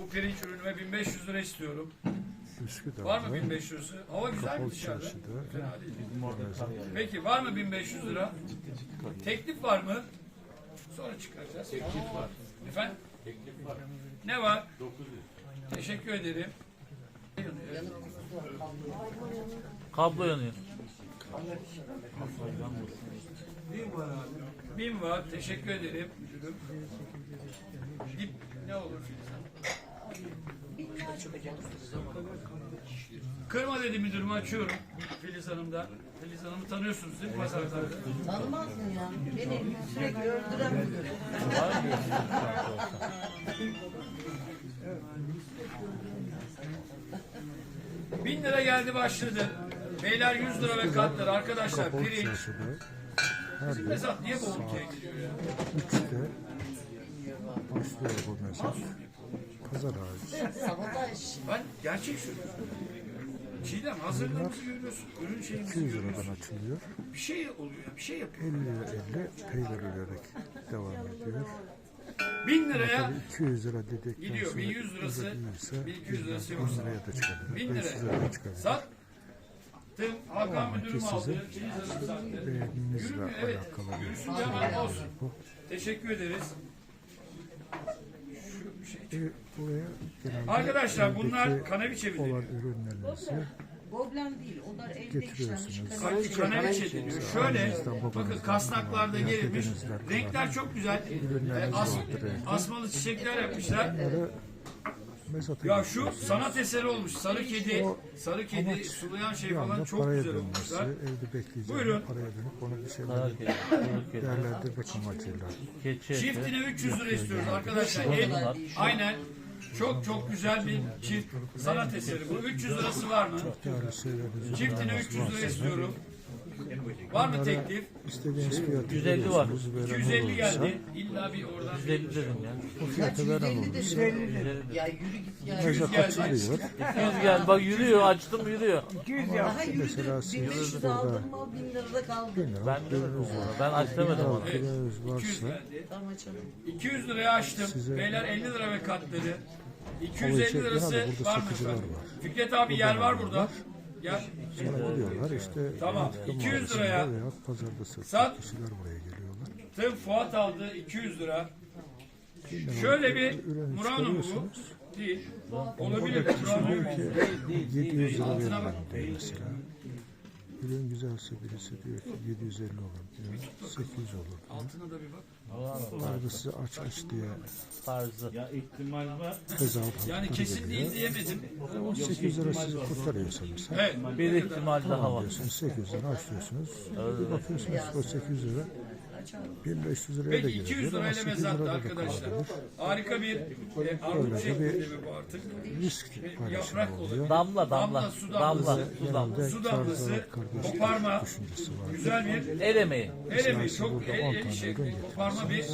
Bu pirinç ürünüme 1500 lira istiyorum. Üsküdar'da. Var mı 1500 lirası? Hava güzel mi dışarıda? Fena değil. Peki var mı 1500 lira? Teklif var mı? Sonra çıkaracağız. Teklif var. Efendim? Teklif var. Ne var? 900. Teşekkür ederim. Kablo yanıyor. Bin var. Teşekkür ederim. Dip ne olur? Kırma dedi müdürüm açıyorum. Filiz Hanım'dan. Filiz Hanım'ı tanıyorsunuz değil mi pazarlarda? Tanımaz mı ya? Beni sürekli öldüren müdür. Bin lira geldi başladı. Beyler 100 lira ve katları arkadaşlar pirinç. Bizim mezat niye boğultuya gidiyor ya? 3'te başlıyor bu mezat. Pazar hariç. Sabotaj. Ben gerçek söylüyorum. Çiğdem hazırlığımızı görüyorsun. Ürün şeyimizi 200 görüyorsun. liradan açılıyor. Bir şey oluyor. Bir şey yapıyor. 50 lira 50 peyler öderek devam ediyor. Bin liraya Tabii 200 lira dedikten Gidiyor, sonra 1100 lirası, ödediyse 1200 lirası 1000 yoksa. liraya da çıkabilir. bin 500 liraya. liraya çıkabilir. sat. Tım Hakan müdürüm aldı. sizin sattı. Yürümüyor evet. alakalı bir Yürüsün de hemen olsun. bu. Teşekkür ederiz. Şu buraya genelde Arkadaşlar bunlar evdeki kaneviçe olan biliyor. ürünlerinizi Goblen değil. Onlar evde işlenmiş Getiriyorsunuz. kaneviçe. Kaneviçe deniyor. Şöyle bakın kasnaklarda gerilmiş. Renkler çok güzel. E, as- evde. asmalı çiçekler yapmışlar. Mezata Ya şu sanat eseri olmuş. Sarı kedi, O sarı kedi amaç sulayan şey Bir falan çok paraya güzel dönmesi, olmuşlar. evde bekleyeceğim Buyurun. paraya dönüp onu bir şeyler değerlendirmek amacıyla. keçi eti. Çiftine 300 lira istiyoruz arkadaşlar. El, aynen. Çok çok güzel bir çift sanat eseri bu. 300 lirası var mı? Değerli Çiftine 300 lira istiyorum. Var mı teklif? istediğiniz fiyatı 150 var. veriyorsunuz, veren 250 olursa, geldi. İlla bir oradan 150 dedim ya. Bu fiyatı veren 150 olursa dedi. Ya yürü git ya. mezat geldi. açılıyor. 200 gel bak yürüyor açtım yürüyor. Daha yürüdü. Mesela siz 1500 burada aldım mı 1000 lirada kaldı. 1000 lira Ben ona. Ben aç demedim ona. kilosunuz 200 varsa geldi. Tamam açalım. 200 liraya açtım. Beyler 50 lira ve katları. Ama 250 şey, lirası var mı. Fikret abi yer var burada. Gel. sonra gidiyorlar işte Tamam, Antika 200 mağazasında liraya. veya pazarda Sat. satan kişiler buraya geliyorlar. Tım Fuat aldı 200 lira. 1000 lira Şöyle bir ürünü Murano mu bu? Değil. Olabilir. Orada kişi Murano diyor mu? ki 700 lira diyor mesela. Ürün güzelse birisi diyor ki 750 olur diyor. 800 olur diyor. Altına da bir bak. Arada size aç aç diye Tarzı. Ya ihtimal var. tezahürat Yani kesin değil diyemedim. 800 lira sizi kurtarıyor sanırsam. Evet. Bir ihtimal daha var. Diyorsunuz 800 lira açıyorsunuz. Bir bakıyorsunuz o 800 lira 1500 liraya da Peki geliyor. 200 ama lirayla 800 mezattı arkadaşlar. Harika bir e, armut şeklinde bir bu artık? Risk paylaşımı yaprak oluyor. oluyor. Damla Damla, damla. su Damla. damlası. Su damla. Genelde Su damlası, koparma, düşüncesi var. güzel bir El emeği. el emeği, çok el, 10 el şekli, koparma bir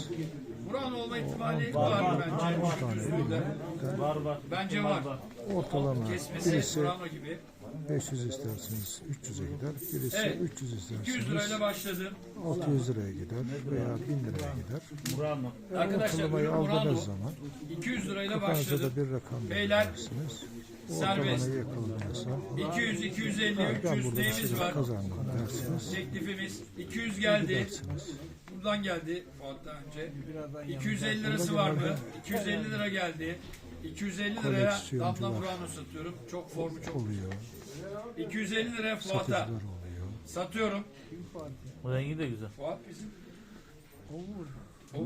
Buran olma ihtimali var bence. 10 tane ürün Var var. Bence var. ortalama Kesmesi birisi gibi. 500 isterseniz 300'e gider. Birisi Evet. 300 200 isterseniz lirayla başladım. 600 liraya gider veya 1000 liraya gider. Murano. Arkadaşlar Ortalamayı ürün Murano aldığınız zaman 200 lirayla kafanızda başladım. da bir rakam Beyler, belirlersiniz. serbest. Ortalamayı yakalanırsa 200, 250, ben 300 burada bir neyimiz şeyler var? kazandım dersiniz. Teklifimiz 200 geldi. Gidersiniz. Buradan geldi Fuat'tan önce. 250 lirası var mı? 250 lira geldi. 250 liraya Koleksiyoncular. Damla Murano satıyorum. Çok formu çok. Oluyor. 250 liraya Fuat'a satıyorum. Rengi de güzel. Fuat bizim.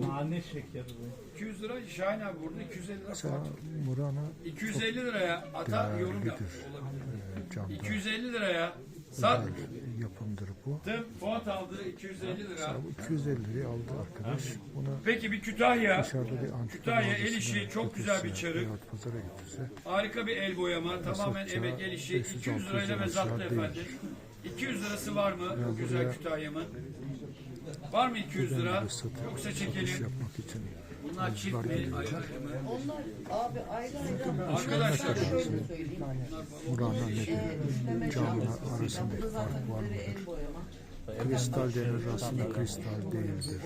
Nane şekeri bu. 200 lira Şahin abi burada 250 lira Mesela Fuat. Murano 250 liraya ata yorum yap. değerlidir. Olabilir. Ee, camda 250 liraya sat. özel yapımdır bu. Tım Fuat aldı 250 lira. Bu 250 liraya aldı arkadaş. Bunu Peki bir Kütahya. dışarıda bir antika Kütahya el mağazasına işi çok güzel bir götürse çarık. veyahut pazara götürse Harika bir el boyama. Tamamen satacağı emek el işi. 500 200 lirayla aşağı mezatlı değil. efendim. 200 lirası var mı bu güzel Kütahya'mın? Var mı 200 lira? Yoksa çekelim. yapmak için Bunlar çift mi? Ayrı ayrı mı? Onlar abi ayrı ayrı. Arkadaşlar şöyle söyleyeyim. Nedir? Üstleme Camla şansı. arasındaki Bu da zaten fark var mıdır? el boyama. Kristal denir aslında kristal değildir.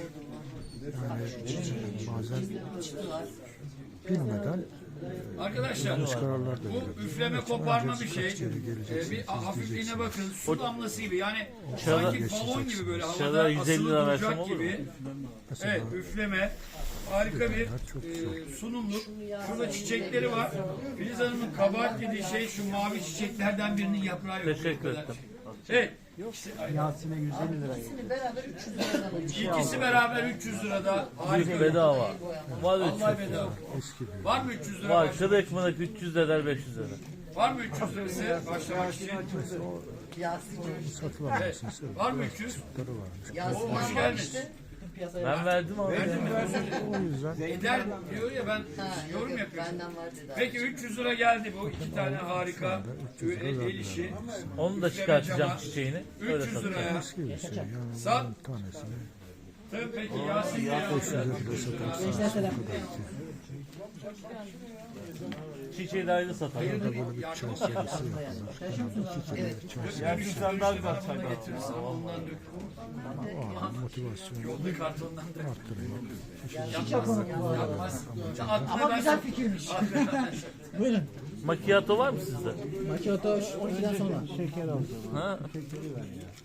Yani bazen bilmeden Arkadaşlar bu üfleme koparma bir şey. Ee, bir hafifliğine bakın. Su damlası gibi yani sanki balon gibi böyle havada Dışarıda 150 lira asılı versem duracak olur mu? gibi. Evet üfleme. Harika bir e, sunumluk. Şurada çiçekleri var. Filiz Hanım'ın kabahat dediği şey şu mavi çiçeklerden birinin yaprağı yok. Teşekkür Bu kadar. ettim. Evet. İkisini beraber 300 liradan alacağım. İkisi beraber 300 lirada. Harika. Bedava. Var Vallahi 300. bedava. Eski bir Var mı 300 lira? Var kırık mırık 300 eder 500 eder. Var mı 300 lirası başlamak için? Yasin'in satılan Evet. mısın? Var mı 300? Sarı varmış. Yasin Hoş geldiniz. İşte. Ben verdim ama. Verdin mi? O yüzden Eder diyor ya ben yorum yok, yapıyorum. Benden var dedi. Peki 300 lira geldi bu. iki tane harika el, el işi. Onu da çıkartacağım çiçeğini. Öyle 300 satacağım. liraya. şey. Sat. Tabii peki Yasin Bey aldı. 500 lirada satarsınız. Çiçeği de ayrı. Burada böyle bir çay serisi iki kere çay Yersin sen daha güzel çay getirirsen ondan dök. O an motivasyonu arttırıyor. Ama güzel fikirmiş. Macchiato var mı sizde? Macchiato 12'den sonra. Ha?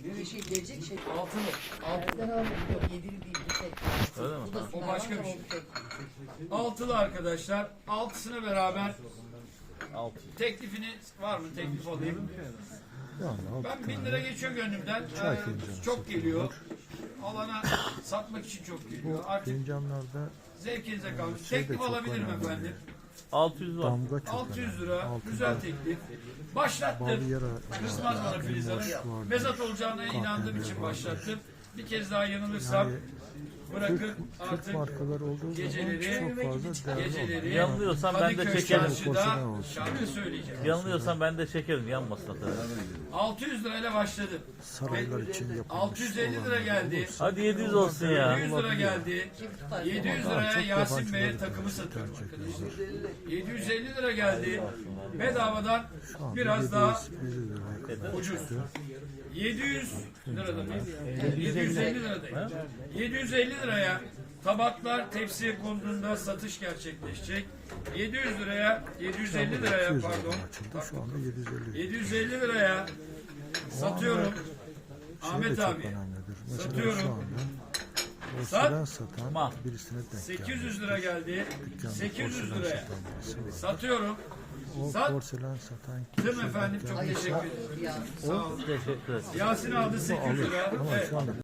Bir şey gelecek şey. Altılı. Altından aldım. Yok yedili değil. Bir tek. Öyle mi? Bu da O başka bir şey. Altılı arkadaşlar. Altısını beraber teklifini var mı? Teklif alayım. Ben bin lira geçiyor gönlümden. Ee, çok geliyor. Alana satmak için çok geliyor. Artık fincanlarda zevkinize kalmış. Şey de Teklif çok alabilirim önemli. efendim. 600 var. damga çok 600 önemli. lira. Altında Güzel teklif. Başlattım. Bavyera Kızmaz bana Filiz Hanım. Mezat olacağına inandığım için başlattım. Bir kez daha yanılırsam Türk artık markalar olduğu geceleri zaman çok fazla değerli geceleri Yanılıyorsam ben de çekerim. Şarkı söyleyeceğim. Yanılıyorsam ben de çekerim yanmasın tabii. 600 lirayla başladım. Saraylar için yapılmış 650 lira geldi. Hadi 700 olsun ya. 700 lira geldi. 700 liraya Yasin Bey'e takımı satıyorum arkadaşlar. 750 lira geldi. Bedavadan biraz daha 750 liraya kadar ucuz. Çıktı. 700 lirada mıyız? 750 liradayım. 750 liraya tabaklar tepsiye konduğunda satış gerçekleşecek. 700 liraya, 750 liraya 200 pardon. liradan açıldı. Şu anda 750 lira. 750 liraya satıyorum. Ahmet abi. Satıyorum. şu anda Sat. satan birisine denk geldi. 800 lira geldi. Dükkanda 800 porselen liraya satıyorum. O Sat. porselen satan Tüm kimse efendim denk çok teşekkür ederim. Sağ olun. Teşekkür ederim. Yasin aldı 800 lira. Ama Evet. şu anda